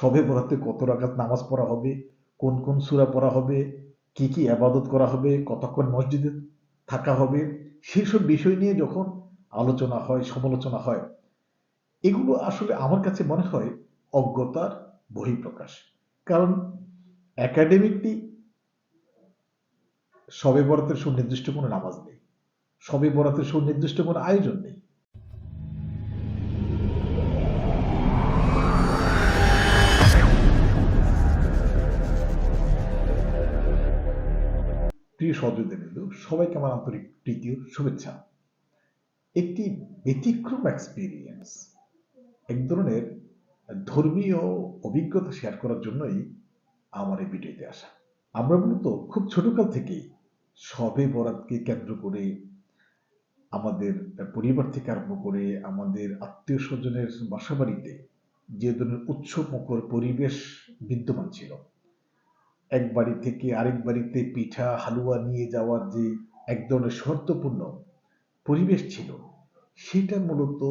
সবে বরাতে কত রাকাত নামাজ পড়া হবে, কোন কোন সূরা পড়া হবে, কি কি আবাদত করা হবে, কতক্ষণ মসজিদে থাকা হবে, সেই সব বিষয় নিয়ে যখন আলোচনা হয়, সমালোচনা হয়, এগুলো আসলে আমার কাছে মনে হয় অজ্ঞতার বহিঃপ্রকাশ। কারণ একাডেমিকলি সবে বরাতের সুনির্দিষ্ট কোনো নামাজ নেই, সবে বরাতের সুনির্দিষ্ট কোনো আয়োজন নেই। প্রিয় সহযোগিতা সবাইকে আমার আন্তরিক প্রীতি শুভেচ্ছা। একটি ব্যতিক্রম এক্সপিরিয়েন্স এক ধরনের ধর্মীয় অভিজ্ঞতা শেয়ার করার জন্যই আমার এই ভিডিওতে আসা। আমরা মূলত খুব ছোটকাল থেকেই সবে বরাতকে কেন্দ্র করে, আমাদের পরিবার থেকে আরম্ভ করে, আমাদের আত্মীয় স্বজনের বাসা বাড়িতে যে ধরনের উৎসবমুখর পরিবেশ বিদ্যমান ছিল এক বাড়ি থেকে আরেক বাড়িতে পিঠা, হালুয়া নিয়ে যাওয়ার যে এক ধরনের শর্তপূর্ণ পরিবেশ ছিল, সেটা মূলত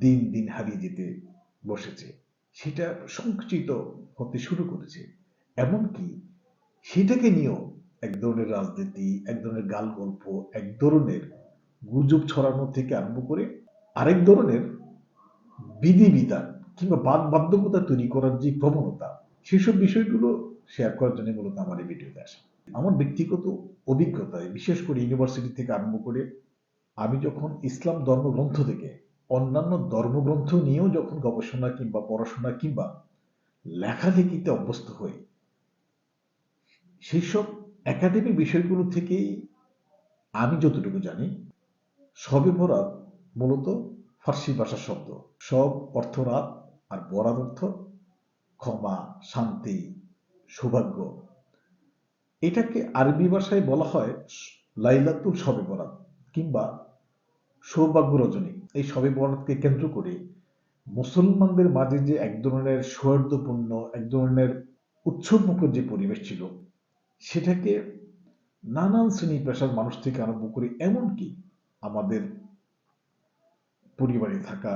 দিন দিন হারিয়ে যেতে বসেছে। সেটা সংকুচিত হতে শুরু করেছে। এমনকি সেটাকে নিয়েও এক ধরনের রাজনীতি, এক ধরনের গাল গল্প এক ধরনের গুজব ছড়ানো থেকে আরম্ভ করে আরেক ধরনের বিধিবিধান কিংবা বাদ বাধ্যকতা তৈরি করার যে প্রবণতা, সেসব বিষয়গুলো শেয়ার করার জন্য মূলত আমার এই ভিডিওতে আসা। আমার ব্যক্তিগত অভিজ্ঞতায় বিশেষ করে ইউনিভার্সিটি থেকে আরম্ভ করে আমি যখন ইসলাম ধর্মগ্রন্থ থেকে অন্যান্য ধর্মগ্রন্থ নিয়েও যখন গবেষণা কিংবা পড়াশোনা কিংবা লেখালেখিতে অভ্যস্ত হই সেই সব একাডেমিক বিষয়গুলো থেকেই আমি যতটুকু জানি, সবে বরাত মূলত ফার্সি ভাষার শব্দ। সব অর্থ রাত আর বরাত অর্থ ক্ষমা, শান্তি সৌভাগ্য। এটাকে আরবি ভাষায় বলা হয় লাইলাতুল সবে বরাত কিংবা সৌভাগ্য রজনী। এই সবে বরাতকে কেন্দ্র করে মুসলমানদের মাঝে যে এক ধরনের সৌহার্দ্যপূর্ণ, এক ধরনের উৎসবমুখর যে পরিবেশ ছিল, সেটাকে নানান শ্রেণি পেশার মানুষ থেকে আরম্ভ করে এমনকি আমাদের পরিবারে থাকা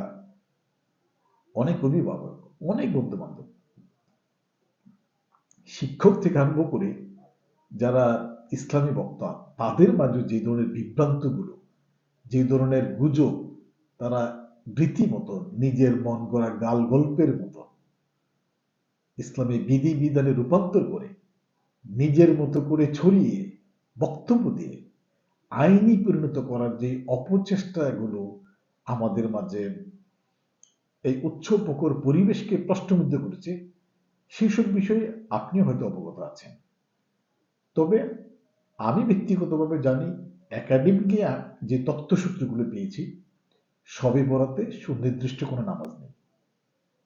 অনেক অভিভাবক, অনেক বন্ধু বান্ধব শিক্ষক থেকে আরম্ভ করে যারা ইসলামী বক্তা, তাদের মাঝে যে ধরনের বিভ্রান্তগুলো, যে ধরনের গুজব তারা রীতিমতো নিজের মন গড়া গাল গল্পের মতো ইসলামী বিধি বিধানে রূপান্তর করে নিজের মতো করে ছড়িয়ে বক্তব্য দিয়ে আইনি পরিণত করার যে অপচেষ্টাগুলো আমাদের মাঝে এই উৎসবমুখর পরিবেশকে প্রশ্নবিদ্ধ করেছে সেসব বিষয়ে আপনিও হয়তো অবগত আছেন। তবে আমি ব্যক্তিগতভাবে জানি, একাডেমিকে যে তথ্যসূত্রগুলো পেয়েছি, সবে বরাতে সুনির্দিষ্ট কোনো নামাজ নেই।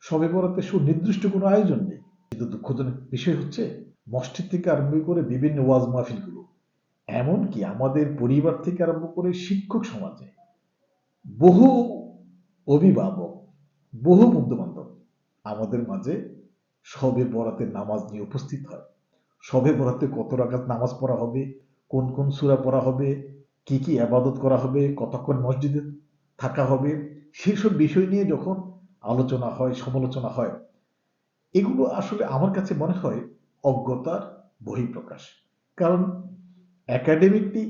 সবে বরাতে সুনির্দিষ্ট কোনো আয়োজন নেই। কিন্তু দুঃখজনক বিষয় হচ্ছে, মসজিদ থেকে আরম্ভ করে বিভিন্ন ওয়াজ মাহফিলগুলো, এমনকি আমাদের পরিবার থেকে আরম্ভ করে শিক্ষক সমাজে বহু অভিভাবক, বহু বন্ধু বান্ধব আমাদের মাঝে সবে বরাতে নামাজ নিয়ে উপস্থিত হয়। সবে বরাতে কত রাকাত নামাজ পড়া হবে? কোন কোন সূরা পড়া হবে? কি কি আবাদত করা হবে? কতক্ষণ মসজিদে থাকা হবে? সেই সব বিষয় নিয়ে যখন আলোচনা হয়, সমালোচনা হয়, এগুলো আসলে আমার কাছে মনে হয় অজ্ঞতার বহিঃপ্রকাশ। কারণ একাডেমিকলি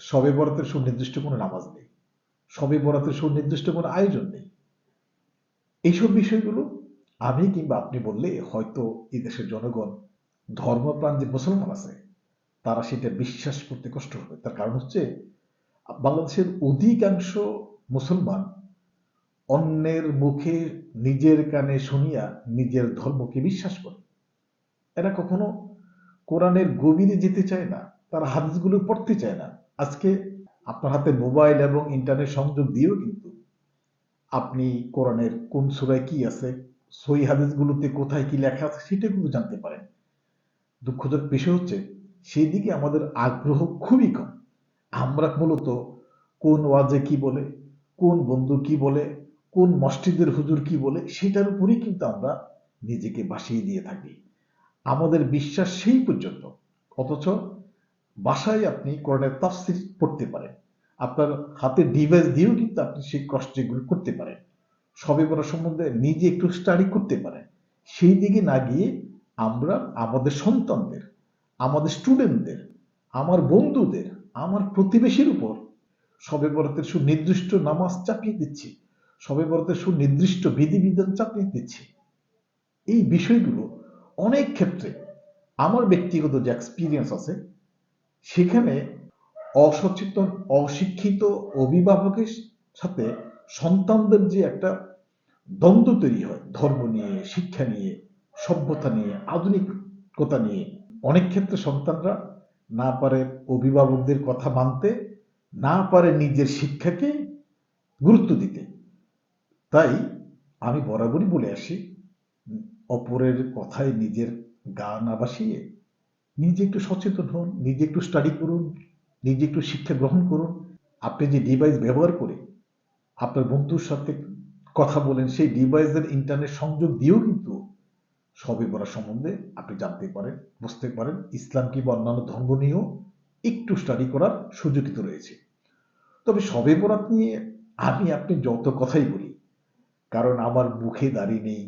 সবে বরাতের সুনির্দিষ্ট কোনো নামাজ নেই, সবে বরাতের সুনির্দিষ্ট কোনো আয়োজন নেই। এইসব বিষয়গুলো আমি কিংবা আপনি বললে হয়তো এই দেশের জনগণ, ধর্মপ্রাণ যে মুসলমান আছে, তারা সেটা বিশ্বাস করতে কষ্ট হবে। তার কারণ হচ্ছে, বাংলাদেশের অধিকাংশ মুসলমান অন্যের মুখে নিজের কানে শুনিয়া নিজের ধর্মকে বিশ্বাস করে। এরা কখনো কোরআনের গভীরে যেতে চায় না, তারা হাদিসগুলো পড়তে চায় না। আজকে আপনার হাতে মোবাইল এবং ইন্টারনেট সংযোগ দিয়েও কিন্তু আপনি কোরআনের কোন সুরায় কি আছে সই হাদিসগুলোতে কোথায় কি লেখা আছে সেটা কিন্তু জানতে পারেন। দুঃখজনক বিষয় হচ্ছে সেই দিকে আমাদের আগ্রহ খুবই কম। আমরা মূলত কোন ওয়াজে কি বলে, কোন বন্ধু কি বলে, কোন মসজিদের হুজুর কি বলে, সেটার উপরেই কিন্তু আমরা নিজেকে বাসিয়ে দিয়ে থাকি। আমাদের বিশ্বাস সেই পর্যন্ত। অথচ বাসায় আপনি কোরআনের তাফসির পড়তে পারেন। আপনার হাতে ডিভাইস দিয়েও কিন্তু আপনি সেই কষ্টগুলো করতে পারেন। সবে বরাত সম্বন্ধে নিজে একটু স্টাডি করতে পারেন সেই দিকে না গিয়ে আমরা আমাদের সন্তানদের, আমাদের স্টুডেন্টদের আমার বন্ধুদের, আমার প্রতিবেশীর উপর সবে বরাতের সুনির্দিষ্ট নামাজ চাপিয়ে দিচ্ছি, সবে বরাতের সুনির্দিষ্ট বিধিবিধান চাপিয়ে দিচ্ছি। এই বিষয়গুলো অনেক ক্ষেত্রে আমার ব্যক্তিগত যে এক্সপিরিয়েন্স আছে, সেখানে অসচেতন, অশিক্ষিত অভিভাবকের সাথে সন্তানদের যে একটা দ্বন্দ্ব তৈরি হয়, ধর্ম নিয়ে, শিক্ষা নিয়ে, সভ্যতা নিয়ে, আধুনিকতা নিয়ে, অনেক ক্ষেত্রে সন্তানরা না পারে অভিভাবকদের কথা মানতে, না পারে নিজের শিক্ষাকে গুরুত্ব দিতে। তাই আমি বরাবরই বলে আসি, অপরের কথায় নিজের গা না বাসিয়ে নিজে একটু সচেতন হন, নিজে একটু স্টাডি করুন, নিজে একটু শিক্ষা গ্রহণ করুন। আপনি যে ডিভাইস ব্যবহার করে আপনার বন্ধুর সাথে কথা বলেন, সেই ডিভাইসের ইন্টারনেট সংযোগ দিয়েও কিন্তু সবে বরাত সম্বন্ধে আপনি জানতে পারেন, বুঝতে পারেন। ইসলাম কি বা অন্যান্য ধর্ম নিয়েও একটু স্টাডি করার সুযোগ কিন্তু রয়েছে। তবে সবে বরাত নিয়ে আমি আপনি যত কথাই বলি, কারণ আমার মুখে দাড়ি নেই,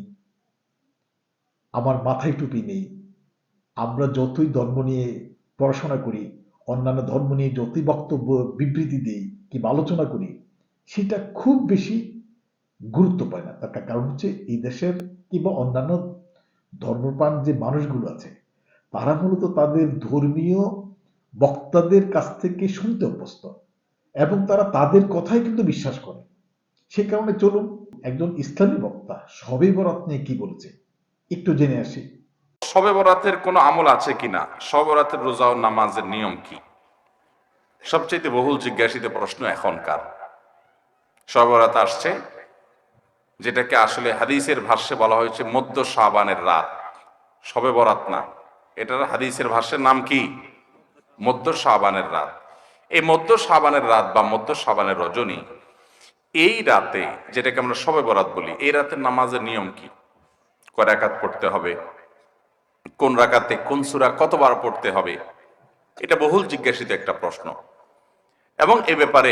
আমার মাথায় টুপি নেই, আমরা যতই ধর্ম নিয়ে পড়াশোনা করি, অন্যান্য ধর্ম নিয়ে যতই বক্তব্য, বিবৃতি দিই কিংবা আলোচনা করি সেটা খুব বেশি গুরুত্ব পায় না। তার কারণ হচ্ছে এই দেশের কিংবা অন্যান্য ধর্মপ্রাণ যে মানুষগুলো আছে, তারা মূলত তাদের ধর্মীয় বক্তাদের কাছ থেকে শুনতে অভ্যস্ত এবং তারা তাদের কথাই কিন্তু বিশ্বাস করে। সে কারণে চলুন, একজন ইসলামী বক্তা সবে বরাত নিয়ে কি বলেছে, একটু জেনে আসি। সবে বরাতের কোনো আমল আছে কিনা শবে বরাতের রোজা ও নামাজের নিয়ম কি? সবচেয়ে বহুল জিজ্ঞাসিত প্রশ্ন এখনকার। শবে বরাত আসছে, যেটাকে আসলে হাদিসের ভাষ্যে বলা হয়েছে মধ্য সাবানের রাত। শবে বরাত না। এটার হাদিসের ভাষ্যের নাম কি? মধ্য সাবানের রাত। এই মধ্য সাবানের রাত বা মধ্য সাবানের রজনী, এই রাতে, যেটাকে আমরা শবে বরাত বলি, এই রাতের নামাজের নিয়ম কি? কয় রাকাত পড়তে হবে? কোন রাকাতে কোন সুরা কতবার পড়তে হবে? এটা বহুল জিজ্ঞাসিত একটা প্রশ্ন। এবং এ ব্যাপারে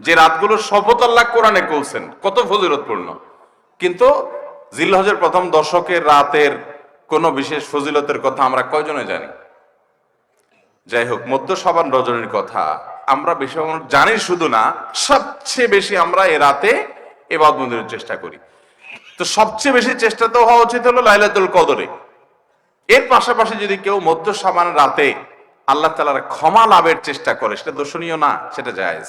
যে রাতগুলো শপথ আল্লাহ কোরআনে করছেন কত ফজিলতপূর্ণ। কিন্তু জিলহজের প্রথম দশকের রাতের কোন বিশেষ ফজিলতের কথা আমরা কয়জনে জানি? যাই হোক মধ্য সাবান রজনীর কথা, আমরা বেশি জানি শুধু না, সবচেয়ে বেশি আমরা এ রাতে এবাদ মন্দিরের চেষ্টা করি। তো সবচেয়ে বেশি চেষ্টা তো হওয়া উচিত হলো লাইলাতুল কদরে। এর পাশাপাশি যদি কেউ মধ্য সাবান রাতে আল্লাহ তালার ক্ষমা লাভের চেষ্টা করে, সেটা দর্শনীয় না, সেটা জায়েজ।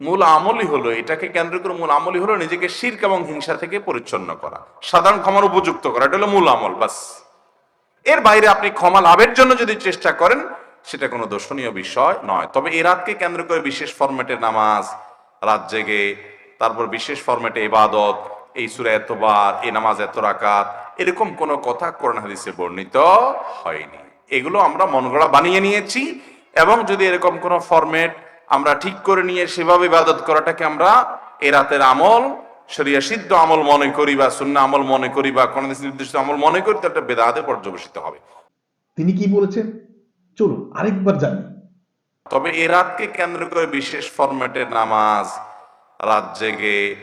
মূল আমলই হলো, এটাকে কেন্দ্র করে মূল আমলই হলো নিজেকে শির্ক এবং হিংসা থেকে পরিচ্ছন্ন করা, সাধারণ ক্ষমার উপযুক্ত করা, এটা হলো মূল আমল, বাস। এর বাইরে আপনি ক্ষমা লাভের জন্য যদি চেষ্টা করেন, সেটা কোনো দর্শনীয় বিষয় নয়। তবে এই রাতকে কেন্দ্র করে বিশেষ ফরম্যাটের নামাজ, রাত জেগে, তারপর বিশেষ ফরম্যাটে ইবাদত, এই সুরা এতবার, এই নামাজ এত রাকাত, এরকম কোনো কথা কোরআন হাদিসে বর্ণিত হয়নি। এগুলো আমরা মনগড়া বানিয়ে নিয়েছি এবং যদি এরকম কোনো ফরম্যাট আমরা ঠিক করে নিয়ে সেভাবে ইবাদত করাটাকে আমরা এ রাতের আমল শরিয়া সিদ্ধ আমল মনে করি বা শূন্য আমল মনে করি বা কোনো নির্দিষ্ট আমল মনে করি তো একটা বেদাতে পর্যবেসিত হবে। তিনি কি বলেছেন? চলুন আরেকবার জানি। তবে এ রাতকে কেন্দ্র করে বিশেষ ফরম্যাটের নামাজ রাত জেগে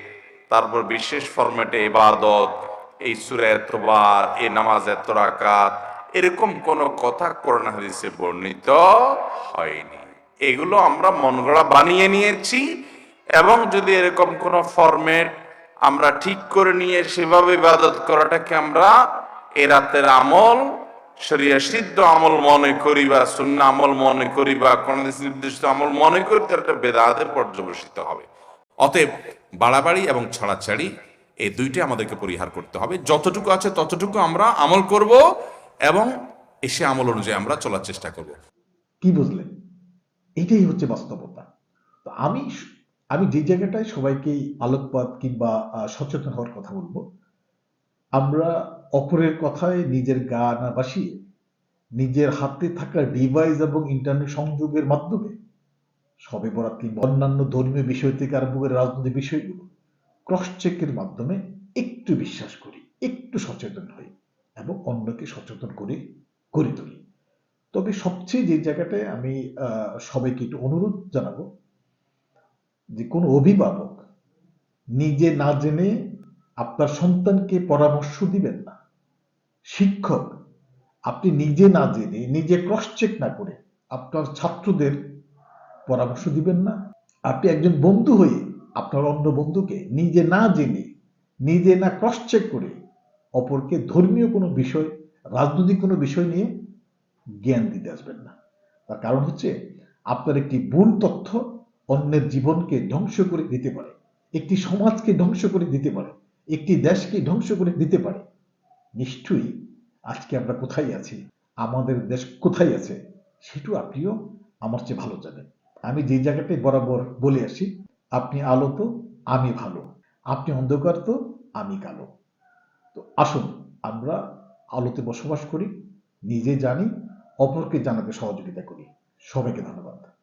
তারপর বিশেষ ফরম্যাটে ইবাদত এই সুরে এতবার এই নামাজ এত রাকাত এরকম কোন কথা কোরআন হাদিসে বর্ণিত হয়নি। এগুলো আমরা মন গড়া বানিয়ে নিয়েছি এবং যদি এরকম কোন ফরম্যাট আমরা ঠিক করে নিয়ে সেভাবে ইবাদত করাটাকে আমরা এ রাতের আমল, শরিয়া সিদ্ধ আমল মনে করি বা শূন্য আমল মনে করি বা কোন নির্দিষ্ট আমল মনে করি, তার একটা বেদাতে পর্যবেসিত হবে। অতএব বাড়াবাড়ি এবং ছাড়াছাড়ি এই দুইটি আমাদেরকে পরিহার করতে হবে। যতটুকু আছে ততটুকু আমরা আমল করব এবং এসে আমল অনুযায়ী আমরা চলার চেষ্টা করব। কি বুঝলেন? এটাই হচ্ছে বাস্তবতা। তো আমি আমি যে জায়গাটায় সবাইকে আলোকপাত কিংবা সচেতন হওয়ার কথা বলব, আমরা অপরের কথায় নিজের গা না বাসিয়ে, নিজের হাতে থাকা ডিভাইস এবং ইন্টারনেট সংযোগের মাধ্যমে, সবে বরাত কিংবা অন্যান্য ধর্মীয় বিষয় থেকে আরম্ভ করে রাজনৈতিক বিষয়গুলো ক্রস চেকের মাধ্যমে একটু বিশ্বাস করি, একটু সচেতন হই এবং অন্যকে সচেতন করে করে তুলি। তবে সবচেয়ে যে জায়গাটায় আমি সবাইকে একটু অনুরোধ জানাব যে কোনো অভিভাবক নিজে না জেনে আপনার সন্তানকে পরামর্শ দিবেন না। শিক্ষক, আপনি নিজে না জেনে, নিজে ক্রস চেক না করে আপনার ছাত্রদের পরামর্শ দিবেন না। আপনি একজন বন্ধু হয়ে আপনার অন্য বন্ধুকে নিজে না জেনে, নিজে না ক্রস চেক করে অপরকে ধর্মীয় কোনো বিষয়, রাজনৈতিক কোনো বিষয় নিয়ে জ্ঞান দিতে আসবেন না। তার কারণ হচ্ছে, আপনার একটি ভুল তথ্য অন্যের জীবনকে ধ্বংস করে দিতে পারে। একটি সমাজকে ধ্বংস করে দিতে পারে। একটি দেশকে ধ্বংস করে দিতে পারে। নিশ্চয়ই আজকে আমরা কোথায় আছি? আমাদের দেশ কোথায় আছে? সেটু আপনিও আমার চেয়ে ভালো জানেন। আমি যে জায়গাটায় বরাবর বলে আসি, আপনি আলো তো, আমি ভালো। আপনি অন্ধকার তো, আমি কালো। তো আসুন, আমরা আলোতে বসবাস করি, নিজে জানি অপরকে জানাতে সহযোগিতা করি। সবাইকে ধন্যবাদ।